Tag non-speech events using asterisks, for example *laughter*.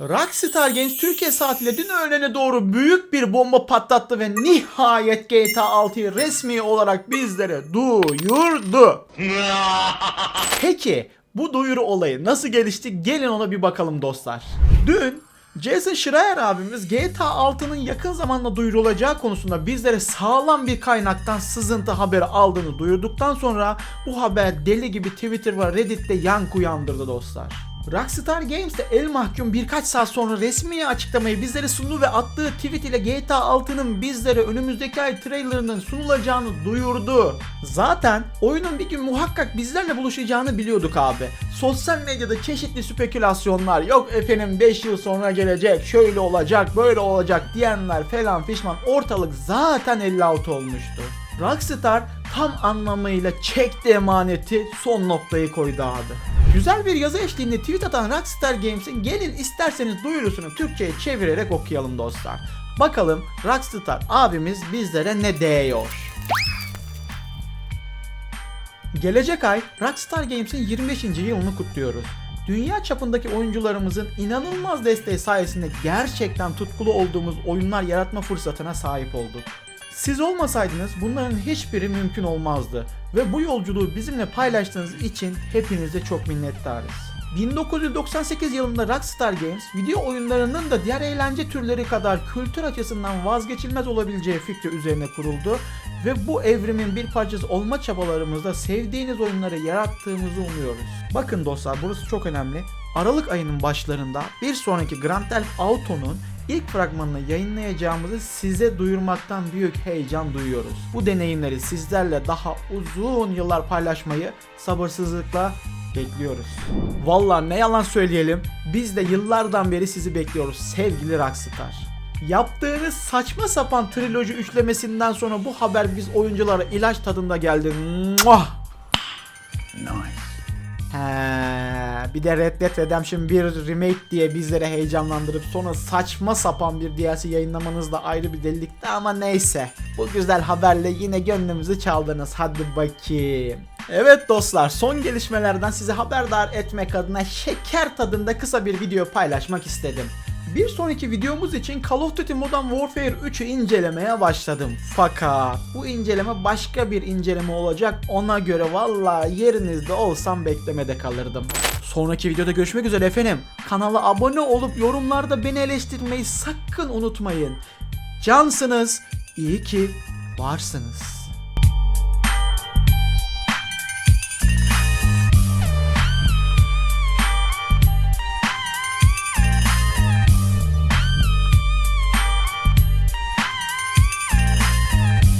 Rockstar Games Türkiye saatiyle dün öğlene doğru büyük bir bomba patlattı ve nihayet GTA 6'yı resmi olarak bizlere duyurdu. *laughs* Peki bu duyuru olayı nasıl gelişti? Gelin ona bir bakalım dostlar. Dün Jason Schreier abimiz GTA 6'nın yakın zamanda duyurulacağı konusunda bizlere sağlam bir kaynaktan sızıntı haberi aldığını duyurduktan sonra bu haber deli gibi Twitter ve Reddit'te yankı uyandırdı dostlar. Rockstar Games de el mahkum birkaç saat sonra resmi açıklamayı bizlere sundu ve attığı tweet ile GTA 6'nın bizlere önümüzdeki ay trailerının sunulacağını duyurdu. Zaten oyunun bir gün muhakkak bizlerle buluşacağını biliyorduk abi. Sosyal medyada çeşitli spekülasyonlar yok efendim 5 yıl sonra gelecek şöyle olacak böyle olacak diyenler falan fişman ortalık zaten 56 olmuştu. Rockstar tam anlamıyla çekti emaneti son noktayı koydu abi. Güzel bir yazı eşliğinde tweet atan Rockstar Games'in gelin isterseniz duyurusunu Türkçe'ye çevirerek okuyalım dostlar. Bakalım Rockstar abimiz bizlere ne diyor. Gelecek ay Rockstar Games'in 25. yılını kutluyoruz. Dünya çapındaki oyuncularımızın inanılmaz desteği sayesinde gerçekten tutkulu olduğumuz oyunlar yaratma fırsatına sahip olduk. Siz olmasaydınız bunların hiçbiri mümkün olmazdı ve bu yolculuğu bizimle paylaştığınız için hepinize çok minnettarız. 1998 yılında Rockstar Games video oyunlarının da diğer eğlence türleri kadar kültür açısından vazgeçilmez olabileceği fikri üzerine kuruldu ve bu evrimin bir parçası olma çabalarımızda sevdiğiniz oyunları yarattığımızı umuyoruz. Bakın dostlar burası çok önemli. Aralık ayının başlarında bir sonraki Grand Theft Auto'nun ilk fragmanını yayınlayacağımızı size duyurmaktan büyük heyecan duyuyoruz. Bu deneyimleri sizlerle daha uzun yıllar paylaşmayı sabırsızlıkla bekliyoruz. Vallahi ne yalan söyleyelim biz de yıllardan beri sizi bekliyoruz sevgili Rockstar. Yaptığınız saçma sapan triloji üçlemesinden sonra bu haber biz oyunculara ilaç tadında geldi. Muah! He, bir de Red Dead Redemption 1 remake diye bizlere heyecanlandırıp sonra saçma sapan bir DLC yayınlamanız da ayrı bir delilikti ama neyse. Bu güzel haberle yine gönlümüzü çaldınız hadi bakayım. Evet dostlar son gelişmelerden sizi haberdar etmek adına şeker tadında kısa bir video paylaşmak istedim. Bir sonraki videomuz için Call of Duty Modern Warfare 3'ü incelemeye başladım. Fakat bu inceleme başka bir inceleme olacak. Ona göre valla yerinizde olsam beklemede kalırdım. Sonraki videoda görüşmek üzere efendim. Kanala abone olup yorumlarda beni eleştirmeyi sakın unutmayın. Cansınız. İyi ki varsınız.